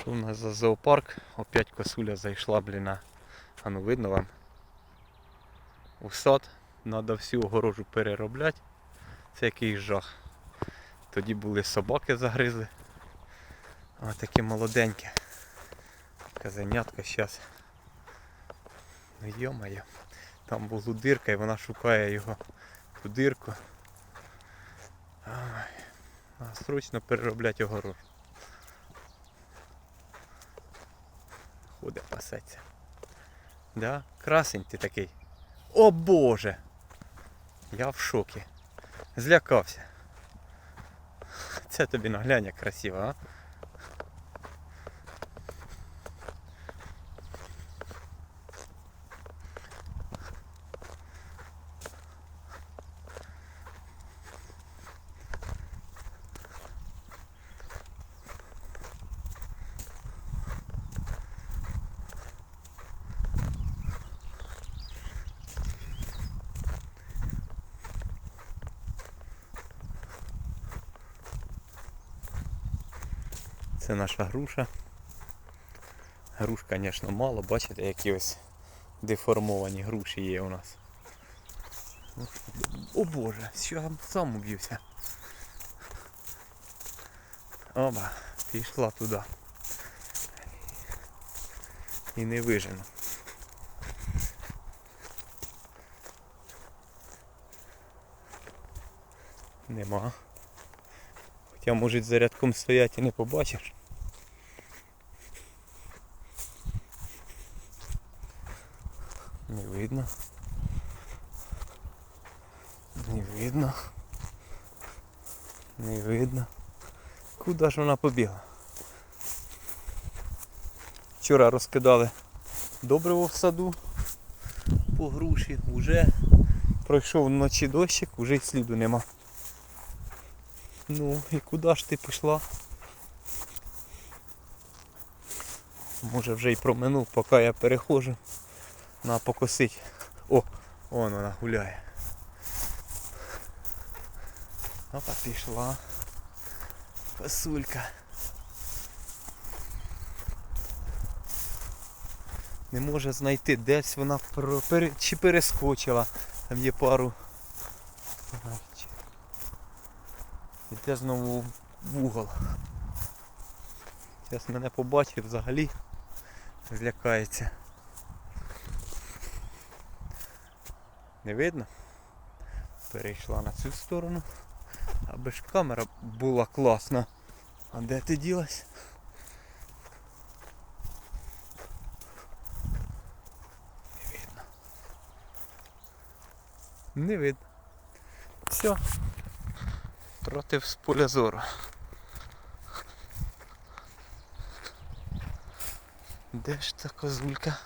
Що у нас за зоопарк? Опять косуля зайшла, блін. а. Ну видно вам? У сад. Треба всю огорожу переробляти. Це якийсь жах. Тоді були собаки загризли. А таке молоденьке. Казанятка зараз. Ну йо-моє. Там була дирка і вона шукає його ту дирку. А, срочно перероблять огорожу. Худе пасеться. Да? Красень ти такий. О Боже! Я в шокі. Злякався. Це тобі наглянь красиво, а? Це наша груша. Груш, звісно, мало, бачите, які ось деформовані груші є у нас. О боже, що я сам уб'юся. Оба, пішла туди. І не вижену. Нема. Хоча може за рядком стоять і не побачиш. Не видно. Не видно. Не видно. Куди ж вона побігла? Вчора розкидали добриво в саду по груші. Уже пройшов вночі дощик, уже й сліду нема. Ну і куди ж ти пішла? Може вже й проминув, поки я перехожу на покосить. О, вон вона гуляє. Опа, пішла. Косулька. Не може знайти, десь вона чи перескочила. Там є пару. Іде знову в угол. Зараз мене побачив взагалі. Злякається. Не видно? Перейшла на цю сторону. Аби ж камера була класна. А де ти ділась? Не видно. Не видно. Все. Против з поля зору. Де ж та козулька?